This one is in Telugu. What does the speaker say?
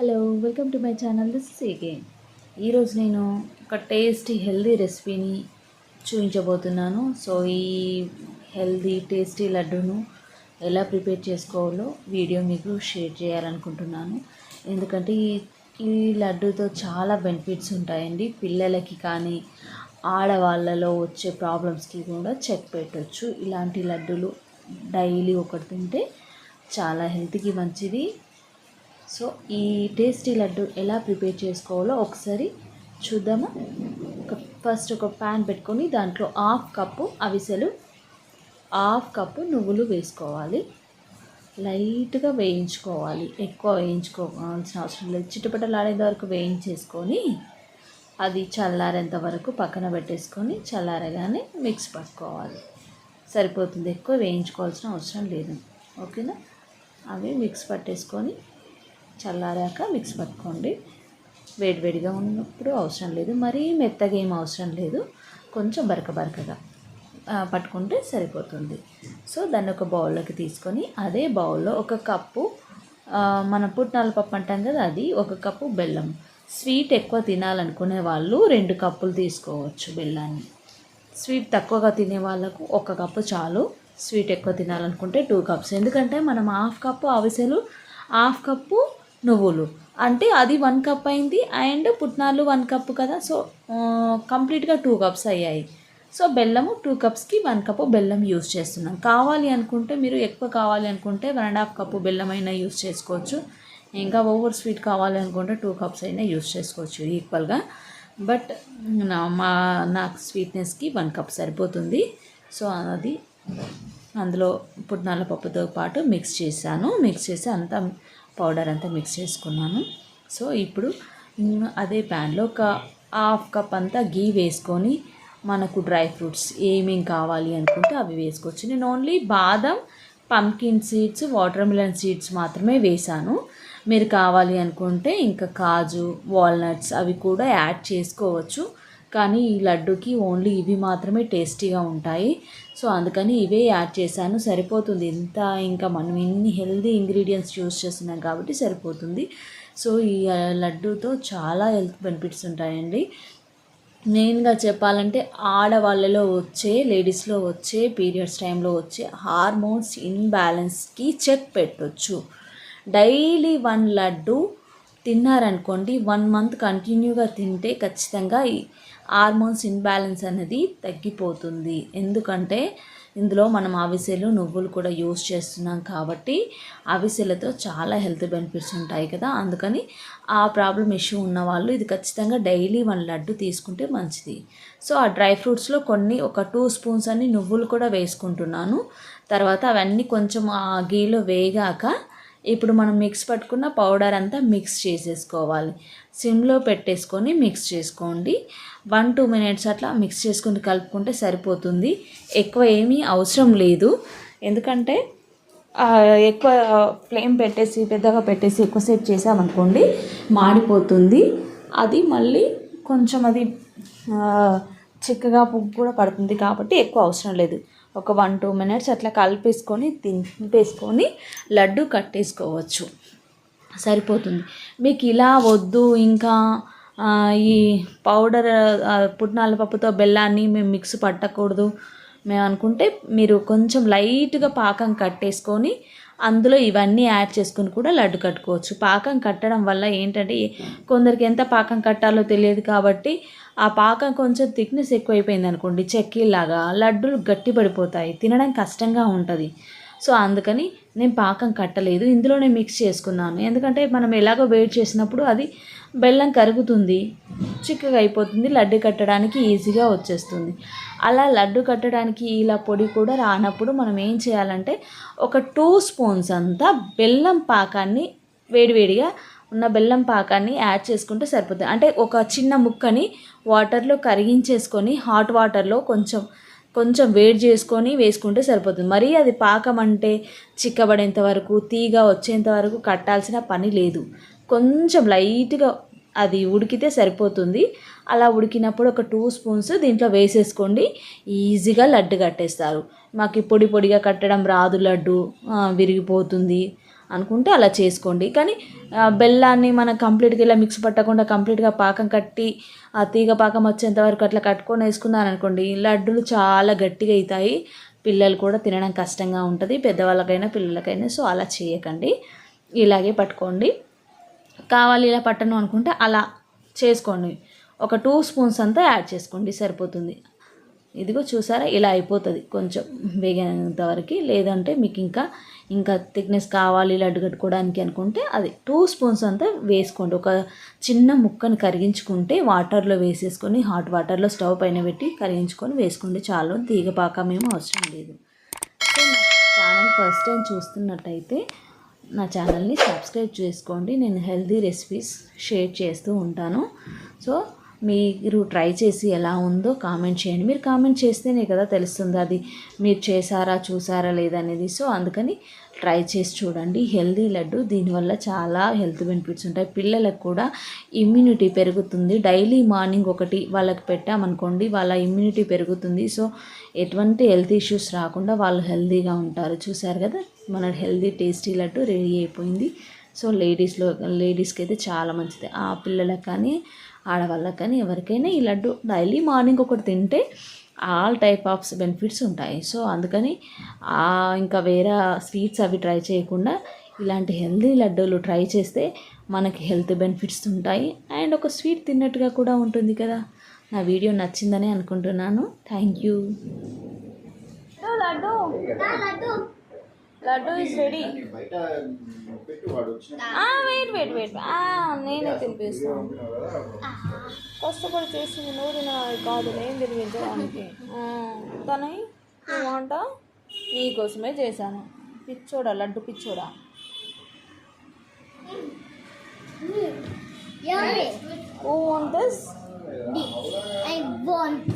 Hello welcome to my channel this is ఈరోజు నేను ఒక టేస్టీ హెల్దీ రెసిపీని చూపించబోతున్నాను. సో ఈ హెల్దీ టేస్టీ లడ్డూను ఎలా ప్రిపేర్ చేసుకోవాలో వీడియో మీకు షేర్ చేయాలనుకుంటున్నాను. ఎందుకంటే ఈ ఈ లడ్డూతో చాలా బెనిఫిట్స్ ఉంటాయండి. పిల్లలకి కానీ ఆడవాళ్ళలో వచ్చే ప్రాబ్లమ్స్కి కూడా చెక్ పెట్టవచ్చు ఇలాంటి లడ్డూలు డైలీ ఒకటి తింటే చాలా హెల్త్కి మంచిది. సో ఈ టేస్టీ లడ్డు ఎలా ప్రిపేర్ చేసుకోవాలో ఒకసారి చూద్దామా. ఒక ఫస్ట్ ఒక ప్యాన్ పెట్టుకొని దాంట్లో హాఫ్ కప్పు అవిసెలు హాఫ్ కప్పు నువ్వులు వేసుకోవాలి. లైట్గా వేయించుకోవాలి. ఎక్కువ వేయించుకోవాల్సిన అవసరం లేదు. చిట్టుపట్టలాడేంత వరకు వేయించేసుకొని అది చల్లారేంత వరకు పక్కన పెట్టేసుకొని చల్లారగానే మిక్స్ పట్టుకోవాలి. సరిపోతుంది. ఎక్కువ వేయించుకోవాల్సిన అవసరం లేదు. ఓకేనా? అవి మిక్స్ పట్టేసుకొని చల్లారాక మిక్స్ పట్టుకోండి. వేడివేడిగా ఉన్నప్పుడు అవసరం లేదు. మరీ మెత్తగా ఏం అవసరం లేదు. కొంచెం బరక బరకగా పట్టుకుంటే సరిపోతుంది. సో దాన్ని ఒక బౌల్లోకి తీసుకొని అదే బౌల్లో ఒక కప్పు మన పుట్నాల పప్పు అంటాం కదా అది ఒక కప్పు బెల్లం. స్వీట్ ఎక్కువ తినాలనుకునే వాళ్ళు రెండు కప్పులు తీసుకోవచ్చు బెల్లాన్ని. స్వీట్ తక్కువగా తినే వాళ్ళకు ఒక కప్పు చాలు. స్వీట్ ఎక్కువ తినాలనుకుంటే టూ కప్స్. ఎందుకంటే మనం హాఫ్ కప్పు అవిసెలు హాఫ్ కప్పు నువ్వులు. అంటే అది వన్ కప్ అయింది అండ్ పుట్నాలు వన్ కప్ కదా. సో కంప్లీట్గా టూ కప్స్ అయ్యాయి. సో బెల్లము టూ కప్స్కి వన్ కప్ బెల్లం యూస్ చేస్తున్నాం. కావాలి అనుకుంటే మీరు ఎక్కువ కావాలి అనుకుంటే వన్ అండ్ హాఫ్ కప్పు బెల్లం అయినా యూస్ చేసుకోవచ్చు. ఇంకా ఓవర్ స్వీట్ కావాలి అనుకుంటే టూ కప్స్ అయినా యూస్ చేసుకోవచ్చు ఈక్వల్గా బట్ నా మా నాకు స్వీట్నెస్కి వన్ కప్ సరిపోతుంది. సో అది అందులో పుట్నాల పప్పుతో పాటు మిక్స్ చేశాను. మిక్స్ చేసి అంతా పౌడర్ అంతా మిక్స్ చేసుకున్నాను. సో ఇప్పుడు అదే ప్యాన్లో ఒక హాఫ్ కప్ అంతా గీ వేసుకొని మనకు డ్రై ఫ్రూట్స్ ఏమేం కావాలి అనుకుంటే అవి వేసుకోవచ్చు. నేను ఓన్లీ బాదం pumpkin seeds watermelon seeds మాత్రమే వేశాను. మీరు కావాలి అనుకుంటే ఇంకా కాజు వాల్నట్స్ అవి కూడా యాడ్ చేసుకోవచ్చు. కానీ ఈ లడ్డుకి ఓన్లీ ఇవి మాత్రమే టేస్టీగా ఉంటాయి. సో అందుకని ఇవే యాడ్ చేశాను. సరిపోతుంది. ఇంత ఇంకా మనం ఇన్ని హెల్దీ ఇంగ్రీడియంట్స్ యూస్ చేస్తున్నాం కాబట్టి సరిపోతుంది. సో ఈ లడ్డూతో చాలా హెల్త్ బెనిఫిట్స్ ఉంటాయండి. మెయిన్గా చెప్పాలంటే ఆడవాళ్ళలో వచ్చే లేడీస్లో వచ్చే పీరియడ్స్ టైంలో వచ్చే హార్మోన్స్ ఇన్బ్యాలెన్స్కి చెక్ పెట్టవచ్చు డైలీ వన్ లడ్డు తిన్నారనుకోండి వన్ మంత్ కంటిన్యూగా తింటే ఖచ్చితంగా ఈ హార్మోన్స్ ఇన్బ్యాలెన్స్ అనేది తగ్గిపోతుంది. ఎందుకంటే ఇందులో మనం అవిసెలు నువ్వులు కూడా యూస్ చేస్తున్నాం కాబట్టి అవిసెలతో చాలా హెల్త్ బెనిఫిట్స్ ఉంటాయి కదా. అందుకని ఆ ప్రాబ్లం ఇష్యూ ఉన్న వాళ్ళు ఇది ఖచ్చితంగా డైలీ వన్ లడ్డు తీసుకుంటే మంచిది. సో ఆ డ్రై ఫ్రూట్స్లో కొన్ని ఒక టూ స్పూన్స్ అన్ని నువ్వులు కూడా వేసుకుంటున్నాను. తర్వాత అవన్నీ కొంచెం ఆ గీలో వేగాక ఇప్పుడు మనం మిక్స్ పట్టుకున్న పౌడర్ అంతా మిక్స్ చేసేసుకోవాలి. సిమ్లో పెట్టేసుకొని మిక్స్ చేసుకోండి. వన్ టూ మినిట్స్ అట్లా మిక్స్ చేసుకుని కలుపుకుంటే సరిపోతుంది. ఎక్కువ ఏమీ అవసరం లేదు. ఎందుకంటే ఎక్కువ ఫ్లేమ్ పెట్టేసి పెద్దగా పెట్టేసి ఎక్కువసేపు చేసామనుకోండి మాడిపోతుంది. అది మళ్ళీ కొంచెం అది చిక్కగా పువ్వు కూడా పడుతుంది కాబట్టి ఎక్కువ అవసరం లేదు. ఒక వన్ టూ మినిట్స్ అట్లా కలిపేసుకొని తింపేసుకొని లడ్డు కట్టేసుకోవచ్చు. సరిపోతుంది. మీకు ఇలా వద్దు ఇంకా ఈ పౌడర్ పుట్నాల పప్పుతో బెల్లాన్ని మేము మిక్స్ పట్టకూడదు. మేము అనుకుంటే మీరు కొంచెం లైట్గా పాకం కట్టేసుకొని అందులో ఇవన్నీ యాడ్ చేసుకుని కూడా లడ్డు కట్టుకోవచ్చు. పాకం కట్టడం వల్ల ఏంటంటే కొందరికి ఎంత పాకం కట్టాలో తెలియదు కాబట్టి ఆ పాకం కొంచెం థిక్నెస్ ఎక్కువైపోయింది అనుకోండి చెక్కీలాగా లడ్డూలు గట్టి పడిపోతాయి తినడం కష్టంగా ఉంటుంది. సో అందుకని నేను పాకం కట్టలేదు. ఇందులోనే మిక్స్ చేసుకున్నాను. ఎందుకంటే మనం ఎలాగో వెయిట్ చేసినప్పుడు అది బెల్లం కరుగుతుంది చిక్కగా అయిపోతుంది లడ్డు కట్టడానికి ఈజీగా వచ్చేస్తుంది. అలా లడ్డు కట్టడానికి ఇలా పొడి కూడా రానప్పుడు మనం ఏం చేయాలంటే ఒక టూ స్పూన్స్ అంతా బెల్లం పాకాన్ని వేడివేడిగా ఉన్న బెల్లం పాకాన్ని యాడ్ చేసుకుంటే సరిపోతుంది. అంటే ఒక చిన్న ముక్కని వాటర్లో కరిగించేసుకొని హాట్ వాటర్లో కొంచెం కొంచెం వేడి చేసుకొని వేసుకుంటే సరిపోతుంది. మరీ అది పాకం అంటే చిక్కబడేంత వరకు తీగ వచ్చేంత వరకు కట్టాల్సిన పని లేదు. కొంచెం లైట్గా అది ఉడికితే సరిపోతుంది. అలా ఉడికినప్పుడు ఒక టూ స్పూన్స్ దీంట్లో వేసేసుకోండి. ఈజీగా లడ్డు కట్టేస్తారు. మాకు పొడి పొడిగా కట్టడం రాదు లడ్డు విరిగిపోతుంది అనుకుంటే అలా చేసుకోండి. కానీ బెల్లాన్ని మనం కంప్లీట్గా ఇలా మిక్స్ పట్టకుండా కంప్లీట్గా పాకం కట్టి ఆ తీగ పాకం వచ్చేంత వరకు అట్లా కట్టుకొని వేసుకున్నాను అనుకోండి చాలా గట్టిగా అవుతాయి. పిల్లలు కూడా తినడం కష్టంగా ఉంటుంది. పెద్దవాళ్ళకైనా పిల్లలకైనా సో అలా చేయకండి. ఇలాగే పట్టుకోండి. కావాలి ఇలా పట్టను అనుకుంటే అలా చేసుకోండి. ఒక టూ స్పూన్స్ అంతా యాడ్ చేసుకోండి సరిపోతుంది. ఇదిగో చూసారా ఇలా అయిపోతుంది. కొంచెం వేగేంత వరకు లేదంటే మీకు ఇంకా ఇంకా థిక్నెస్ కావాలి లడ్డు కట్టుకోవడానికి అనుకుంటే అది టూ స్పూన్స్ అంతా వేసుకోండి. ఒక చిన్న ముక్కను కరిగించుకుంటే వాటర్లో వేసేసుకొని హాట్ వాటర్లో స్టవ్ పైన పెట్టి కరిగించుకొని వేసుకోండి. చాలు తీగ పాకం అవసరం లేదు. సో నా ఛానల్ ఫస్ట్ టైం చూస్తున్నట్టయితే నా ఛానల్ని సబ్స్క్రైబ్ చేసుకోండి. నేను హెల్తీ రెసిపీస్ షేర్ చేస్తూ ఉంటాను. సో మీరు ట్రై చేసి ఎలా ఉందో కామెంట్ చేయండి. మీరు కామెంట్ చేస్తేనే కదా తెలుస్తుంది అది మీరు చేశారా చూసారా లేదనేది. సో అందుకని ట్రై చేసి చూడండి. హెల్దీ లడ్డు దీనివల్ల చాలా హెల్త్ బెనిఫిట్స్ ఉంటాయి. పిల్లలకు కూడా ఇమ్యూనిటీ పెరుగుతుంది. డైలీ మార్నింగ్ ఒకటి వాళ్ళకి పెట్టామనుకోండి వాళ్ళ ఇమ్యూనిటీ పెరుగుతుంది. సో ఎటువంటి హెల్త్ ఇష్యూస్ రాకుండా వాళ్ళు హెల్తీగా ఉంటారు. చూసారు కదా మన హెల్దీ టేస్టీ లడ్డు రెడీ అయిపోయింది. సో లేడీస్లో లేడీస్కి అయితే చాలా మంచిది. ఆ పిల్లలకు కానీ ఆడవాళ్ళకి కానీ ఎవరికైనా ఈ లడ్డు డైలీ మార్నింగ్ ఒకటి తింటే ఆల్ టైప్ ఆఫ్ బెనిఫిట్స్ ఉంటాయి. సో అందుకని ఆ ఇంకా వేరే స్వీట్స్ అవి ట్రై చేయకుండా ఇలాంటి హెల్దీ లడ్డూలు ట్రై చేస్తే మనకి హెల్త్ బెనిఫిట్స్ ఉంటాయి. అండ్ ఒక స్వీట్ తిన్నట్టుగా కూడా ఉంటుంది కదా. నా వీడియో నచ్చిందని అనుకుంటున్నాను. Thank you. Laddu. Laddu is ready wait wait wait నేనే తినిపిస్తాను కష్టపడి చేసింది నువ్వు తినడానికి కాదు నేను తినిపించడానికి. తనై వంట నీకోసమే చేశాను. పిచ్చోడా లడ్డు పిచ్చోడా. Oh want this I want.